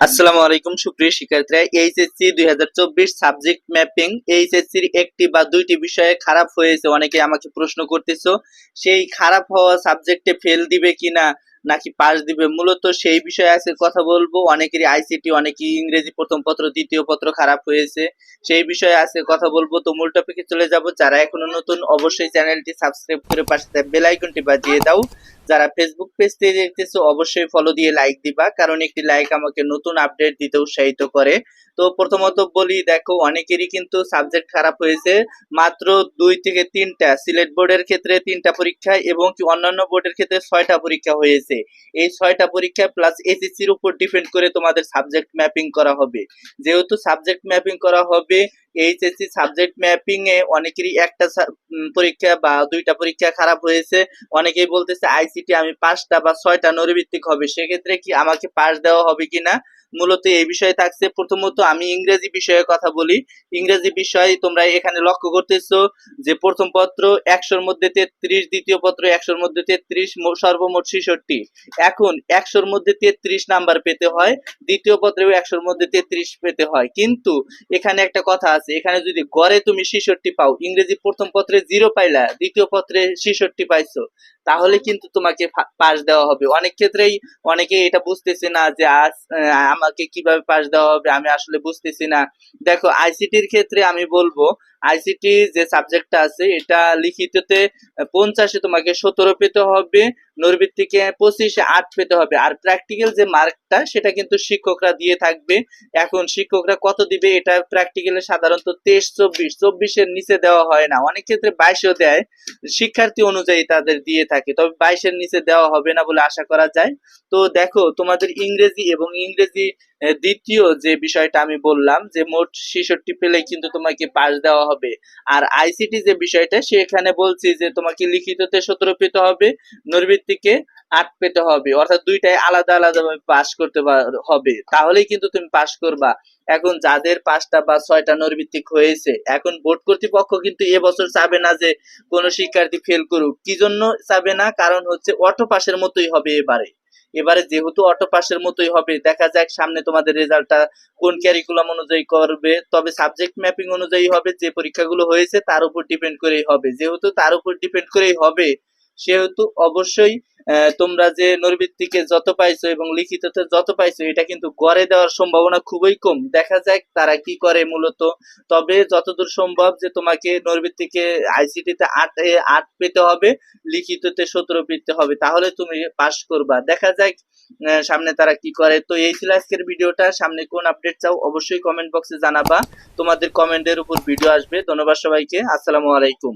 আসসালামু আলাইকুম, সুপ্রিয় শিক্ষার্থীরা। এইচএসসি দুই হাজার চব্বিশ সাবজেক্ট ম্যাপিং, এইচএসসির একটি বা দুইটি বিষয়ে খারাপ হয়েছে অনেকে আমাকে প্রশ্ন করতেছো, সেই খারাপ হওয়া সাবজেক্টে ফেল দিবে কিনা, নাকি পাস দিবে? মূলত সেই বিষয়ে আজকে কথা বলব। অনেকেরই আইসিটি অনেকেই ইংরেজি প্রথম পত্র, দ্বিতীয় পত্র খারাপ হয়েছে। সেই বিষয়ে আজকে কথা বলব। তো মূল টপিকে চলে যাব। যারা এখনও নতুন, অবশ্যই চ্যানেলটি সাবস্ক্রাইব করে পাশে বেল আইকনটি বাজিয়ে দাও। যারা ফেসবুক পেজ থেকে দেখতেছো, অবশ্যই ফলো দিয়ে লাইক দিবা, কারণ একটি লাইক আমাকে নতুন আপডেট দিতে উৎসাহিত করে। তো প্রথমত বলি, দেখো, অনেকেরই কিন্তু সাবজেক্ট খারাপ হয়েছে, মাত্র দুই থেকে তিনটা, সিলেট বোর্ডের ক্ষেত্রে তিনটা পরীক্ষা এবং কি অন্যান্য বোর্ডের ক্ষেত্রে ছয়টা পরীক্ষা হয়েছে। এই ছয়টা পরীক্ষা প্লাস এসএসসির উপর ডিপেন্ড করে তোমাদের সাবজেক্ট ম্যাপিং করা হবে। যেহেতু সাবজেক্ট ম্যাপিং করা হবে এইচএসসি সাবজেক্ট ম্যাপিং এ অনেকেরই একটা পরীক্ষা বা দুইটা পরীক্ষা খারাপ হয়েছে। অনেকেই বলতেছে আইসিটি আমি পাঁচটা বা ছয়টা নৈর্ভিত্তিক হবে। সেক্ষেত্রে কি আমাকে পাস দেওয়া হবে কিনা? মূলত এই বিষয়ে থাকছে। প্রথমত আমি ইংরেজি বিষয়ে কথা বলি। ইংরেজি বিষয় তোমরা এখানে লক্ষ্য করতেছো যে প্রথম পত্র একশোর মধ্যে তেত্রিশ, দ্বিতীয় পত্র একশোর মধ্যে তেত্রিশ সর্বমোট ছেষট্টি। এখন একশোর মধ্যে তেত্রিশ নাম্বার পেতে হয়, দ্বিতীয় পত্রেও একশোর মধ্যে তেত্রিশ পেতে হয়। কিন্তু এখানে একটা কথা আছে, এখানে যদি গড়ে তুমি ছেষট্টি পাও, ইংরেজি প্রথম পত্রে জিরো পাইলা, দ্বিতীয় পত্রে ছেষট্টি পাইছো। তাহলে কিন্তু তোমাকে পাস দেওয়া হবে। অনেক ক্ষেত্রেই অনেকে এটা বুঝতেছে না যে আজ আমাকে কীভাবে পাস দেওয়া হবে, আমি আসলে বুঝতেছি না। দেখো আইসিটির ক্ষেত্রে আমি বলব আইসিটি যে সাবজেক্টটা আছে, এটা লিখিততে পঞ্চাশে তোমাকে সতেরো পেতে হবে নৈর্ভিত্তিকে পঁচিশে আট পেতে হবে। আর প্র্যাকটিক্যাল যে মার্কটা সেটা কিন্তু শিক্ষকরা দিয়ে থাকবে। এখন শিক্ষকরা কত দিবে? এটা প্র্যাকটিক্যালে সাধারণত তেইশ, চব্বিশ। চব্বিশের নিচে দেওয়া হয় না। অনেক ক্ষেত্রে বাইশেও দেয়। শিক্ষার্থী অনুযায়ী তাদের দিয়ে থাকে। তবে বাইশের নিচে দেওয়া হবে না বলে আশা করা যায়। তো দেখো, তোমাদের ইংরেজি এবং ইংরেজি দ্বিতীয় যে বিষয়টা আমি বললাম, যে মোট ছেষট্টি পেলে কিন্তু তোমাকে পাশ দেওয়া হবে। আর আইসিটি যে বিষয়টা, সেখানে বলছি যে তোমাকে লিখিততে সতেরো হবে। নৈর্ভিত্তিকে আট পেতে হবে। অর্থাৎ দুইটাই আলাদা আলাদা ভাবে পাস করতে হবে। তাহলেই কিন্তু তুমি পাস করবা। এখন যাদের পাঁচটা বা ছয়টা নৈর্ভিত্তিক হয়েছে, এখন বোর্ড কর্তৃপক্ষ কিন্তু এবছর চাবে না যে কোনো শিক্ষার্থী ফেল করুক। কি জন্য চাবে না? কারণ হচ্ছে অটো পাসের মতোই হবে এবারে। এবারে যেহেতু অটো পাসের মতোই হবে, দেখা যাক সামনে তোমাদের রেজাল্টটা কোন ক্যারিকুলাম অনুযায়ী করবে। তবে সাবজেক্ট ম্যাপিং অনুযায়ী হবে, যে পরীক্ষাগুলো হয়েছে তার উপর ডিপেন্ড করেই হবে। যেহেতু তার উপর ডিপেন্ড করেই হবে, সেহেতু অবশ্যই তোমরা যে নৈর্ভিত্তিকে যত পাইছো এবং লিখিততে যত পাইছো, এটা কিন্তু গড়ে দেওয়ার সম্ভাবনা খুবই কম। দেখা যাক তারা কি করে মূলত। তবে যতদূর সম্ভব যে তোমাকে নৈর্ভিত্তিকে আইসিটিতে আট আট পেতে হবে, লিখিততে সতেরো পেতে হবে, তাহলে তুমি পাস করবা। দেখা যাক সামনে তারা কি করে। তো এই ছিল আজকের ভিডিওটা। সামনে কোন আপডেট চাও অবশ্যই কমেন্ট বক্সে জানাবা। তোমাদের কমেন্টের উপর ভিডিও আসবে। ধন্যবাদ সবাইকে। আসসালামু আলাইকুম।